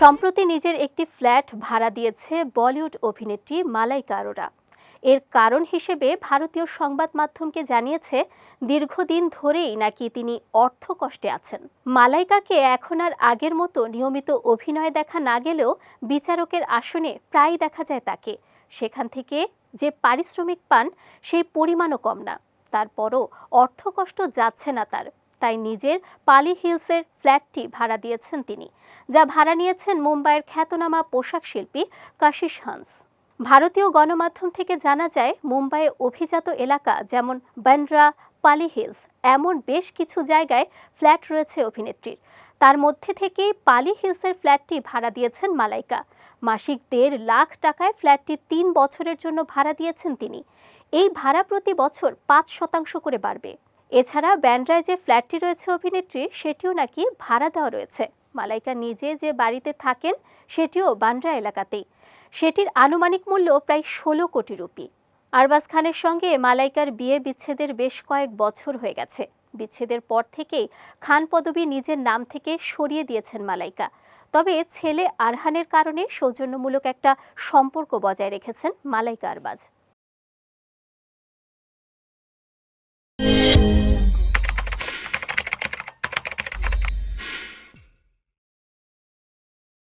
সম্প্রতি নিজের একটি ফ্ল্যাট ভাড়া দিয়েছে বলিউড অভিনেত্রী মালাইকা আরোরা। এর কারণ হিসেবে ভারতীয় সংবাদ মাধ্যমকে জানিয়েছে, দীর্ঘদিন ধরেই নাকি তিনি অর্থ কষ্টে আছেন। মালাইকাকে এখন আর আগের মতো নিয়মিত অভিনয় দেখা না গেলেও বিচারকের আসনে প্রায় দেখা যায় তাকে। সেখান থেকে যে পারিশ্রমিক পান, সেই পরিমাণও কম না। তারপরও অর্থকষ্ট যাচ্ছে না তার। তাই নিজের পালি হিলসের ফ্ল্যাটটি ভাড়া দিয়েছেন তিনি, যা ভাড়া নিয়েছেন মুম্বাইয়ের খ্যাতনামা পোশাক শিল্পী কাশিস হান্স। ভারতীয় গণমাধ্যম থেকে জানা যায়, মুম্বাইয়ে অভিজাত এলাকা যেমন বান্দ্রা, পালি হিলস, এমন বেশ কিছু জায়গায় ফ্ল্যাট রয়েছে অভিনেত্রীর। তার মধ্যে থেকেই পালি হিলসের ফ্ল্যাটটি ভাড়া দিয়েছেন মালাইকা। মাসিক দেড় লাখ টাকায় ফ্ল্যাটটি তিন বছরের জন্য ভাড়া দিয়েছেন তিনি। এই ভাড়া প্রতি বছর পাঁচ শতাংশ করে বাড়বে। এছাড়া ব্যান্ড্রায় যে ফ্ল্যাটটি রয়েছে অভিনেত্রী সেটিও নাকি ভাড়া দেওয়া রয়েছে। মালাইকা নিজে যে বাড়িতে থাকেন, সেটিও বান্দ্রা এলাকাতেই। সেটির আনুমানিক মূল্য প্রায় ষোলো কোটি রুপি। আরবাজ খানের সঙ্গে মালাইকার বিয়ে বিচ্ছেদের বেশ কয়েক বছর হয়ে গেছে। বিচ্ছেদের পর থেকেই খান পদবী নিজের নাম থেকে সরিয়ে দিয়েছেন মালাইকা। তবে ছেলে আরহানের কারণে সৌজন্যমূলক একটা সম্পর্ক বজায় রেখেছেন মালাইকা আরবাজ।